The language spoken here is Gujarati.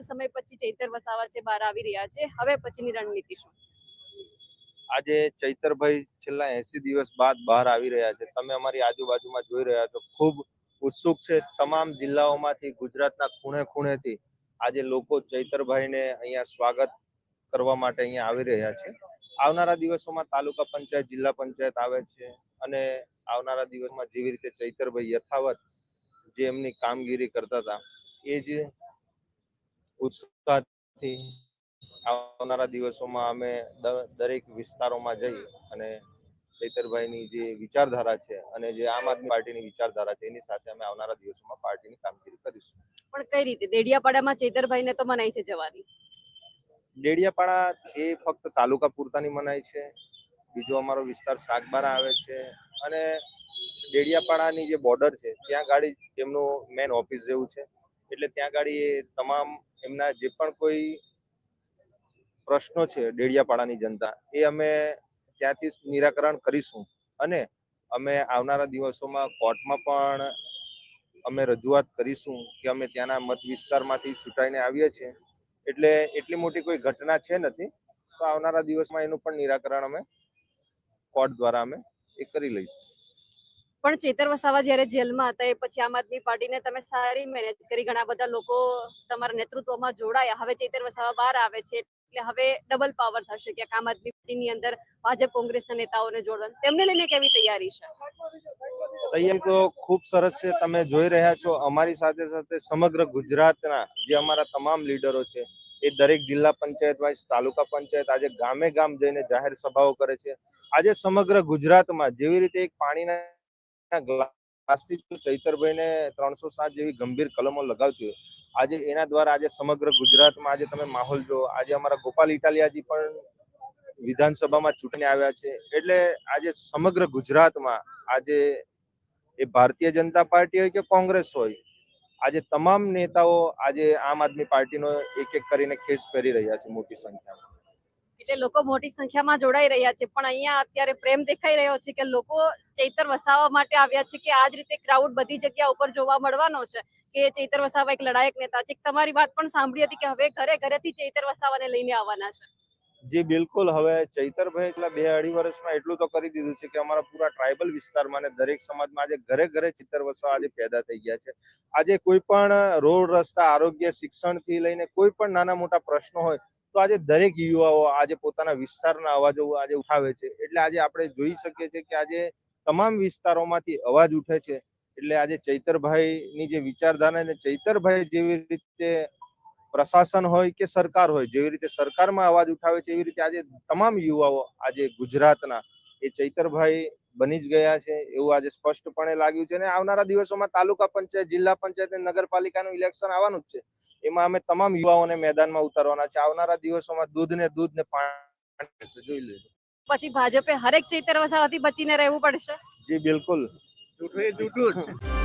સમય પછી ચૈતર વસાવા છે, બહાર આવી રહ્યા છે. હવે પછીની રણનીતિ શું? આજે ચૈતરભાઈ છેલ્લા એસી દિવસ બાદ બહાર આવી રહ્યા છે. તમે અમારી આજુબાજુમાં જોઈ રહ્યા છો. ખૂબ ઉત્સુક છે. તમામ જિલ્લાઓમાંથી, ગુજરાતના ખૂણે ખૂણેથી આજે લોકો ચૈતરભાઈને અહીંયા સ્વાગત કરવા માટે અહીંયા આવી રહ્યા છે. આવનારા દિવસોમાં તાલુકા પંચાયત, જિલ્લા પંચાયત આવે છે અને આવનારા દિવસમાં જેવી રીતે ચૈતરભાઈ યથાવત જે એમની કામગીરી કરતા હતા, એ જ ઉત્સાહથી આવનારા દિવસોમાં અમે દરેક વિસ્તારોમાં જઈ અને ચૈતરભાઈની જે વિચારધારા છે અને જે આમ આદમી પાર્ટીની વિચારધારા છે એની સાથે અમે આવનારા દિવસોમાં પાર્ટીની કામગીરી કરીશું. પણ કઈ રીતે? દેડિયાપાડામાં ચૈતરભાઈને તો મનાય છે જવાની. ડેડિયાપાડા એ ફક્ત તાલુકા પૂરતાની મનાય છે. બીજો અમારો વિસ્તાર શાકબારા આવે છે અને ડેડિયાપાડાની જે બોર્ડર છે ત્યાં ગાડી તેમનું મેન ઓફિસ જેવું છે. એટલે ત્યાં ગાડી એ તમામ એમના જે પણ કોઈ પ્રશ્નો છે ડેડિયાપાડાની જનતા, એ અમે ત્યાંથી નિરાકરણ કરીશું. અને અમે આવનારા દિવસોમાં કોર્ટમાં પણ અમે રજૂઆત કરીશું કે અમે ત્યાંના મત વિસ્તારમાંથી ચૂંટાઈને આવીએ છીએ. એટલે એટલી મોટી કોઈ ઘટના છે નથી, તો આવનારા દિવસમાં એનું પણ નિરાકરણ અમે કોર્ટ દ્વારા અમે એ કરી લઈશું. પણ ચેતર વસાવા જ્યારે જેલમાં હતા, એ પછી આમ આદમી પાર્ટીને તમે સારી મહેનત કરી. ઘણા બધા લોકો તમારા નેતૃત્વમાં જોડાયા. હવે ચેતર વસાવા બહાર આવે છે, એટલે હવે ડબલ પાવર થશે કે આમ આદમી પાર્ટીની અંદર ભાજપ કોંગ્રેસના નેતાઓને જોડવા તેમને લઈને કેવી તૈયારી છે? તૈયારી તો ખૂબ સરસ છે. તમે જોઈ રહ્યા છો, અમારી સાથે સાથે સમગ્ર ગુજરાતના જે અમારા તમામ લીડરો છે, એ દરેક જિલ્લા પંચાયત વાઇઝ, તાલુકા પંચાયત આજે ગામે ગામ જઈને જાહેર સભાઓ કરે છે. આજે સમગ્ર ગુજરાતમાં જેવી રીતે એક પાણીના ગ્લાસથી ચૈતરભાઈને ત્રણસો સાત જેવી ગંભીર કલમો લગાવતી હોય. આજે એના દ્વારા આજે સમગ્ર ગુજરાતમાં આજે તમે માહોલ જો આજે અમારા ગોપાલ ઇટાલિયાજી પણ વિધાનસભામાં ચૂંટણી આવ્યા છે. એટલે આજે સમગ્ર ગુજરાતમાં આજે એ ભારતીય જનતા પાર્ટી હોય કે કોંગ્રેસ હોય, આજે તમામ નેતાઓ આજે આમ આદમી પાર્ટીનો એક એક કરીને ખેસ પહેરી રહ્યા છે મોટી સંખ્યામાં. એટલે લોકો મોટી સંખ્યામાં જોડાઈ રહ્યા છે. પણ અહીંયા અત્યારે પ્રેમ દેખાઈ રહ્યો છે કે લોકો ચૈતર વસાવા માટે આવ્યા છે કે આ જ રીતે ક્રાઉડ બધી જગ્યા ઉપર જોવા મળવાનો છે કે ચૈતર વસાવા એક લડાયક નેતા છે. તમારી વાત પણ સાંભળી હતી કે હવે ઘરે ઘરેથી ચૈતર વસાવાને લઈને આવવાના છે. જી, બિલકુલ. હવે ચૈતરભાઈ એટલા બે અઢી વર્ષમાં એટલું તો કરી દીધું છે કે અમારા પૂરા ટ્રાઇબલ વિસ્તારમાં અને દરેક સમાજમાં આજે ઘરે ઘરે ચિત્તર વસાવા આજે પેદા થઈ ગયા છે. આજે કોઈ પણ રોડ રસ્તા, આરોગ્ય શિક્ષણથી લઈને કોઈ પણ નાના મોટા પ્રશ્નો હોય તો આજે દરેક યુવાઓ આજે પોતાના વિસ્તારના અવાજો આજે ઉઠાવે છે. એટલે આજે આપણે જોઈ શકીએ છીએ કે આજે તમામ વિસ્તારોમાંથી અવાજ ઉઠે છે. એટલે આજે ચૈતરભાઈની જે વિચારધારા અને ચૈતરભાઈ જેવી રીતે પ્રશાસન હોય કે સરકાર હોય, જેવી રીતે સરકારમાં અવાજ ઉઠાવે છે, એવી રીતે આજે તમામ યુવાઓ આજે ગુજરાતના એ ચૈતરભાઈ બની જ ગયા છે એવું આજે સ્પષ્ટપણે લાગ્યું છે. અને આવનારા દિવસોમાં તાલુકા પંચાયત, જિલ્લા પંચાયત અને નગરપાલિકાનું ઇલેક્શન આવવાનું જ છે. એમાં અમે તમામ યુવાઓને મેદાનમાં ઉતારવાના છે. આવનારા દિવસોમાં દૂધ ને દૂધ ને પાણી જોઈ લેજો પછી ભાજપે હરેક ચૈતર વસાવાથી બચીને રહેવું પડશે. જી બિલકુલ. જૂઠું જૂઠું